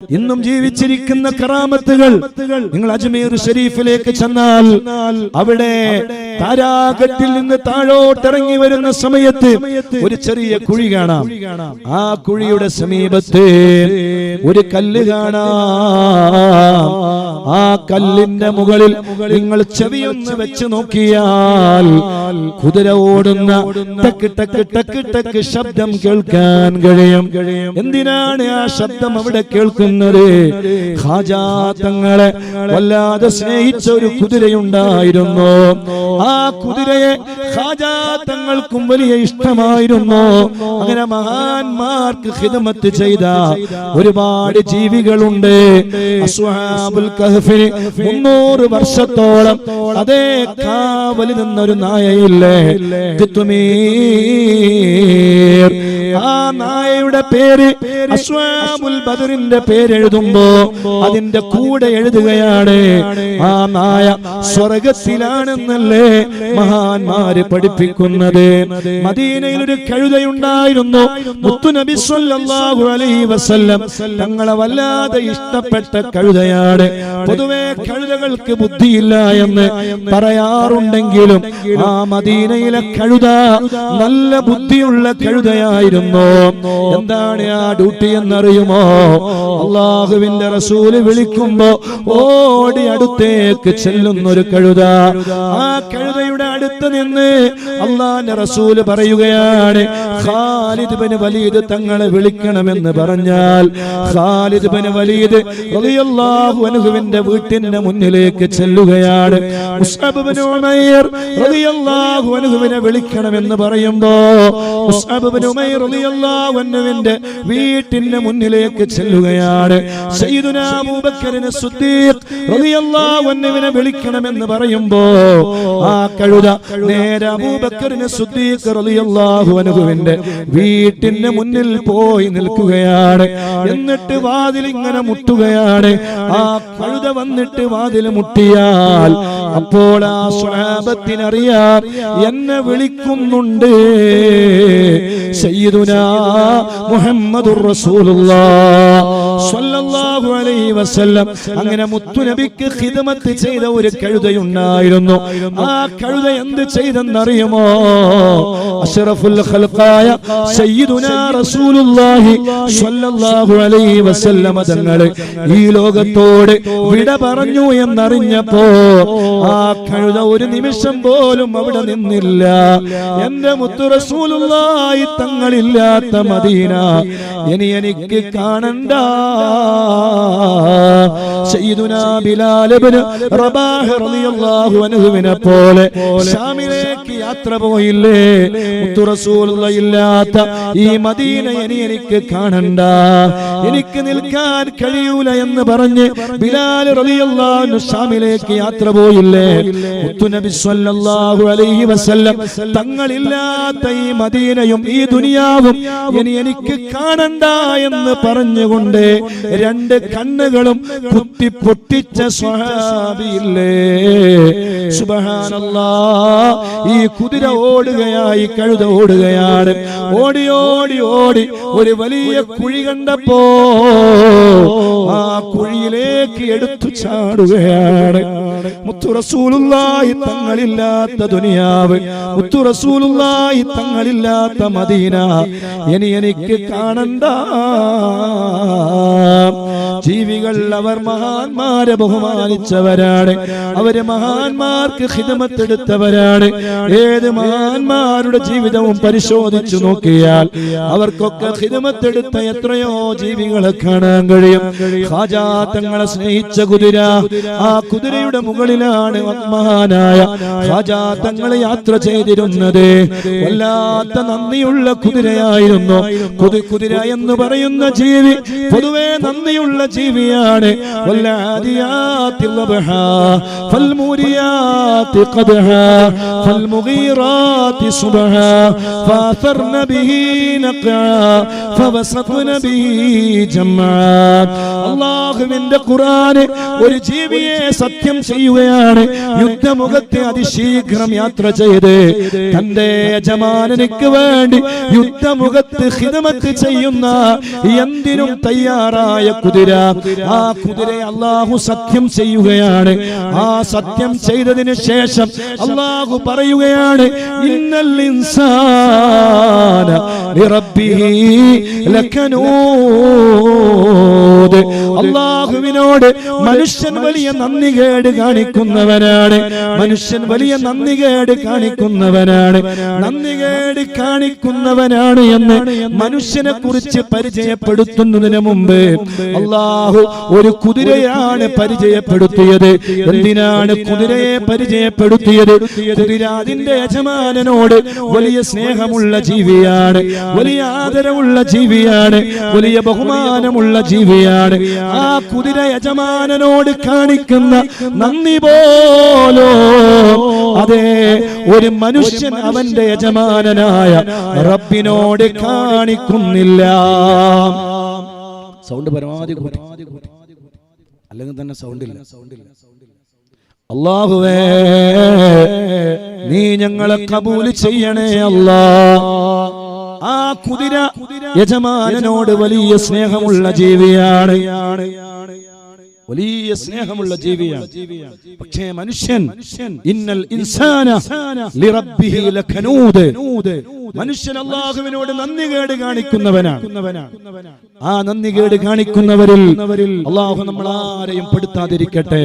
ഇന്നും ജീവിച്ചിരിക്കുന്ന കറാമത്തുകൾ. നിങ്ങൾ അജ്മീർ ഷെരീഫിലേക്ക് ചെന്നാൽ അവിടെ താരാകത്തിൽ നിന്ന് താഴോട്ടിറങ്ങി വരുന്ന സമയത്ത് ഒരു ചെറിയ കുഴി കാണാം. ആ കുഴിയുടെ സമീപത്ത് ഒരു കല്ല് കാണാം. ആ കല്ലിന്റെ മുകളിൽ നിങ്ങൾ ചെവിയൊന്ന് വെച്ച് നോക്കിയാൽ കുതിര ഓടുന്ന ടക്ക് ടക്ക് ടക്ക് ടക്ക് ശബ്ദം കേൾക്കാൻ കഴിയും. എന്തിനാണ് ആ ശബ്ദം അവിടെ കേൾക്കുന്നത്? ഹാജാ തങ്ങളെ വല്ലാതെ സ്നേഹിച്ച ഒരു കുതിരയുണ്ടായിരുന്നു. ആ കുതിരയെ ഹാജാത്തങ്ങൾക്കും തങ്ങൾക്കും വലിയ ഇഷ്ടമായിരുന്നു. അങ്ങനെ മഹാന്മാർക്ക് ഹിതമത്ത് ചെയ്ത ഒരുപാട് ജീവികളുണ്ട്. മുന്നൂറ് വർഷത്തോളം അതേ കാവലി നിന്നൊരു നായയില്ലേ? ആ ആ നായയുടെ പേര് അസ്വാബുൽ ബദറിന്റെ പേര് എഴുതുമ്പോ അതിന്റെ കൂടെ എഴുതുകയാണ് ആ നായ സ്വർഗത്തിലാണെന്നല്ലേ മഹാന്മാര് പഠിപ്പിക്കുന്നത്? മദീനയിൽ ഒരു കഴുതയുണ്ടായിരുന്നു. മുത്തുനബി സല്ലല്ലാഹു അലൈഹി വസല്ലം തങ്ങളെ വല്ലാതെ ഇഷ്ടപ്പെട്ട കഴുതയാണ്. പൊതുവെ കഴുതകൾക്ക് ബുദ്ധിയില്ല എന്ന് പറയാറുണ്ടെങ്കിലും ആ മദീനയിലെ കഴുത നല്ല ബുദ്ധിയുള്ള കഴുതയായിരുന്നു. എന്താണ് ആ ഡ്യൂട്ടി എന്നറിയുമോ? അള്ളാഹുവിന്റെ റസൂൽ വിളിക്കുമ്പോ ഓടി അടുത്തേക്ക് ചെല്ലുന്നൊരു കഴുത. ആ കഴുതയുടെ അടുത്ത് നിന്ന് അള്ളാന്റെ റസൂൽ പറയുകയാണ് ഖാലിദ് ബിൻ വലീദ് തങ്ങളെ വിളിക്കണമെന്ന് പറഞ്ഞാൽ ഖാലിദ് ബിൻ വലീദ് റളിയല്ലാഹു അൻഹുവിന്റെ വീട്ടിന്റെ മുന്നിലേക്ക് ചെല്ലുകയാണ്. മുസ്അബ് ബിൻ ഉമൈർ റളിയല്ലാഹു അൻഹുവിനെ വിളിക്കണമെന്ന് പറയുമ്പോൾ മുസ്അബ് ബിൻ ഉമൈർ റളിയല്ലാഹു അൻഹുവിന്റെ വീട്ടിന്റെ മുന്നിലേക്ക് ചെല്ലുകയാണ്. സയ്യിദുനാ അബൂബക്കറിനെ സിദ്ദീഖ് റളിയല്ലാഹു അൻഹുവിനെ വിളിക്കണമെന്ന് പറയുമ്പോൾ ആ കഴുത. നേരെ അബൂബക്കറിനെ സിദ്ദീഖ് റളിയല്ലാഹു അൻഹുവിന്റെ വീട്ടിന്റെ മുന്നിൽ പോയി നിൽക്കുകയാണ്. എന്നിട്ട് വാതിൽ ഇങ്ങനെ മുട്ടുകയാണ്. ആ കഴുത വന്നിട്ട് വാതിൽ മുട്ടിയാൽ അപ്പോൾ ആ സ്വഹാബത്തിനറിയാം എന്നെ വിളിക്കുന്നുണ്ട് സയ്യിദുനാ മുഹമ്മദുർ റസൂലുള്ളാഹ് സ്വല്ലല്ലാഹു അലൈഹി വസല്ലം. അങ്ങനെ മുത്തുനബിക്ക് ഖിദ്മത്ത് ചെയ്ത ഒരു കഴുതയുണ്ടായിരുന്നു. ആ കഴുത എന്ത് ചെയ്തെന്നറിയുമോ? അഷ്റഫുൽ ഖൽഖായ സയ്യിദുനാ റസൂലുള്ളാഹി സ്വല്ലല്ലാഹു അലൈഹി വസല്ലം തങ്ങൾ ഈ ലോകത്തോട് വിട പറഞ്ഞു എന്നറിഞ്ഞപ്പോ ആ കഴുത ഒരു നിമിഷം പോലും അവിടെ നിന്നില്ല. എന്റെ മുത്തു റസൂലുള്ളാഹി തങ്ങളില്ലാത്ത മദീന. ഇനി എനിക്ക് കാണണ്ട. സയ്യിദുനാ ബിലാൽ ഇബ്നു റബാഹ് റളിയല്ലാഹു അൻഹുവിനെ പോലെ ഷാമിലേക്ക് യാത്ര പോയില്ലേ? മുത്തു റസൂലുള്ള ഇല്ലാത്ത ഈ മദീന ഇനി എനിക്ക് കാണണ്ട. എനിക്ക് നിൽക്കാൻ കഴിയൂല എന്ന് പറഞ്ഞ് ബിലാൽ റളിയല്ലാഹു ഷാമിലേക്ക് യാത്ര പോയില്ലേ? മുത്തു നബി സ്വല്ലല്ലാഹു അലൈഹി വസല്ലം തങ്ങളില്ലാത്ത ഈ മദീനയും ഈ ദുനിയാവും ഇനി എനിക്ക് കാണണ്ട എന്ന് പറഞ്ഞുകൊണ്ട് രണ്ട് കണ്ണുകളും കുത്തി പൊട്ടിച്ച സ്വഹാബിയില്ലേ? ഈ കുതിര ഓടുകയായി കഴുത ഓടുകയാണ്. ഓടി ഓടി ഓടി ഒരു വലിയ കുഴി കണ്ടപ്പോ ആ കുഴിയിലേക്ക് എടുത്തു ചാടുകയാണ്. മുത്തുറസൂലുള്ളായി തങ്ങളില്ലാത്ത ദുനിയാവ് മുത്തുറസൂലുള്ളായി തങ്ങളില്ലാത്ത മദീന. ഇനി എനിക്ക് കാണണ്ട. ജീവികൾ അവർ മഹാന്മാരെ ബഹുമാനിച്ചവരാണ്. അവർ മഹാന്മാർക്ക് ഹിതമത്തെടുത്തവരാണ് ഏത് മഹാന്മാരുടെ ജീവിതവും പരിശോധിച്ചു നോക്കിയാൽ അവർക്കൊക്കെ ഹിതമത്തെടുത്ത എത്രയോ ജീവികളെ കാണാൻ കഴിയും. ഖാജാ തങ്ങളെ സ്നേഹിച്ച കുതിര ആ കുതിരയുടെ മുകളിലാണ് മഹാനായ ഖാജാ തങ്ങളെ യാത്ര ചെയ്തിരുന്നത്. വല്ലാത്ത നന്ദിയുള്ള കുതിരയായിരുന്നു. കുതി കുതിര എന്ന് പറയുന്ന ജീവി പൊതുവെ നന്ദിയുള്ള ജീവിയാണ്. അള്ളാഹുവിന്റെ ഖുറാന് ഒരു ജീവിയെ സത്യം ചെയ്യുകയാണ്. യുദ്ധമുഖത്തെ അതിശീഘ്രം യാത്ര ചെയ്ത് തന്റെ യജമാനനിക്ക് വേണ്ടി യുദ്ധമുഖത്ത് ഹിതമത്ത് ചെയ്യുന്ന എന്തിനും തയ്യാറായ കുതിര ആ കുതിരയെ അള്ളാഹു സത്യം ചെയ്യുകയാണ്. ആ സത്യം ചെയ്തതിന് ശേഷം അള്ളാഹു പറയുകയാണ് ഇന്നൽ ഇൻസാന അള്ളാഹുവിനോട് മനുഷ്യൻ വലിയ നന്ദി കേട് കാണിക്കുന്നവനാണ്. മനുഷ്യൻ വലിയ നന്ദി കേട് കാണിക്കുന്നവനാണ്. നന്ദി കേട് കാണിക്കുന്നവനാണ് എന്ന് മനുഷ്യനെ കുറിച്ച് പരിചയപ്പെടുത്തുന്നതിന് മുമ്പ് അള്ളാഹു ഒരു കുതിരയാണ് പരിചയപ്പെടുത്തിയത്. എന്തിനാണ് കുതിരയെ പരിചയപ്പെടുത്തിയത്? കുതിര അതിന്റെ യജമാനനോട് വലിയ സ്നേഹമുള്ള ജീവിയാണ് വലിയ ആദരവുള്ള ജീവിയാണ് വലിയ ബഹുമാനമുള്ള ജീവിയാണ്. ആ കുതിര യജമാനനോട് കാണിക്കുന്ന നന്ദി പോലോ അതെ ഒരു മനുഷ്യൻ അവന്റെ യജമാനനായ റബ്ബിനോട് കാണിക്കുന്നില്ല. സൗണ്ട് പരമാവധി കൂട്ടി. അല്ലെങ്കിൽ തന്നെ സൗണ്ടില്ല സൗണ്ടില്ല അള്ളാഹുവേ നീ ഞങ്ങളെ കബൂൽ ചെയ്യണേ അല്ലാ. ആ കുതിര യജമാനനോട് വലിയ സ്നേഹമുള്ള ജീവിയാണ്. വലിയ സ്നേഹമുള്ള ജീവിയാണ്. പക്ഷേ മനുഷ്യൻ ഇന്നൽ ഇൻസാന ലിറബ്ബിഹി ലഖനൂദ്. മനുഷ്യൻ അള്ളാഹുവിനോട് നന്ദി കേട് കാണിക്കുന്നവനാണ്. ആ നന്ദി കേട് കാണിക്കുന്നവരിൽ അള്ളാഹു നമ്മൾ ആരെയും പെടുത്താതിരിക്കട്ടെ.